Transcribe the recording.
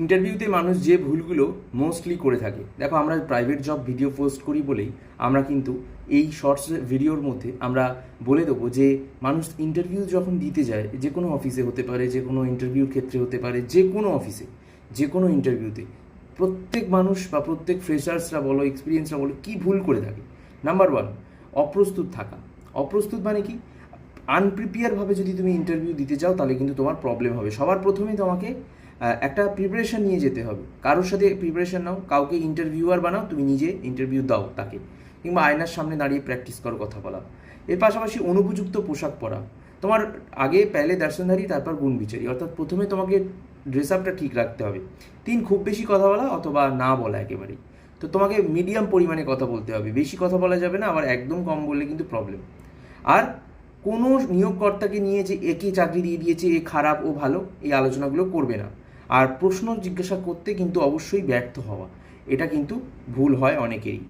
ইন্টারভিউতে মানুষ যে ভুলগুলো মোস্টলি করে থাকে। দেখো, আমরা প্রাইভেট জব ভিডিও পোস্ট করি বলেই আমরা কিন্তু এই শর্টস ভিডিওর মধ্যে আমরা বলে দেবো যে, মানুষ ইন্টারভিউ যখন দিতে যায়, যে কোনো অফিসে হতে পারে, যে কোনো ইন্টারভিউর ক্ষেত্রে হতে পারে, যে কোনো অফিসে যে কোনো ইন্টারভিউতে প্রত্যেক মানুষ বা প্রত্যেক ফ্রেশার্সরা বলো এক্সপিরিয়েন্সরা বলো, কী ভুল করে থাকে? নাম্বার ওয়ান অপ্রস্তুত থাকা। অপ্রস্তুত মানে কি? আনপ্রিপেয়ারভাবে যদি তুমি ইন্টারভিউ দিতে যাও, তাহলে কিন্তু তোমার প্রবলেম হবে। সবার প্রথমে তোমাকে একটা প্রিপারেশন নিয়ে যেতে হবে। কারোর সাথে প্রিপারেশান নাও, কাউকে ইন্টারভিউয়ার বানাও, তুমি নিজে ইন্টারভিউ দাও তাকে। কিংবা আয়নার সামনে দাঁড়িয়ে প্র্যাকটিস করো কথা বলা। এর পাশাপাশি অনুপযুক্ত পোশাক পরা। তোমার আগে পেলে দর্শনধারী তারপর গুণ বিচারি অর্থাৎ প্রথমে তোমাকে ড্রেস আপটা ঠিক রাখতে হবে। তিন, খুব বেশি কথা বলা অথবা না বলা একেবারেই। তো তোমাকে মিডিয়াম পরিমাণে কথা বলতে হবে। বেশি কথা বলা যাবে না, আবার একদম কম বললে কিন্তু প্রবলেম আর কোনো নিয়োগকর্তাকে নিয়ে যে একে চাকরি দিয়ে দিয়েছে, এ খারাপ, ও ভালো, এই আলোচনাগুলো করবে না। আর প্রশ্ন জিজ্ঞাসা করতে কিন্তু অবশ্যই ব্যর্থ হওয়া। এটা কিন্তু ভুল হয় অনেকেরই।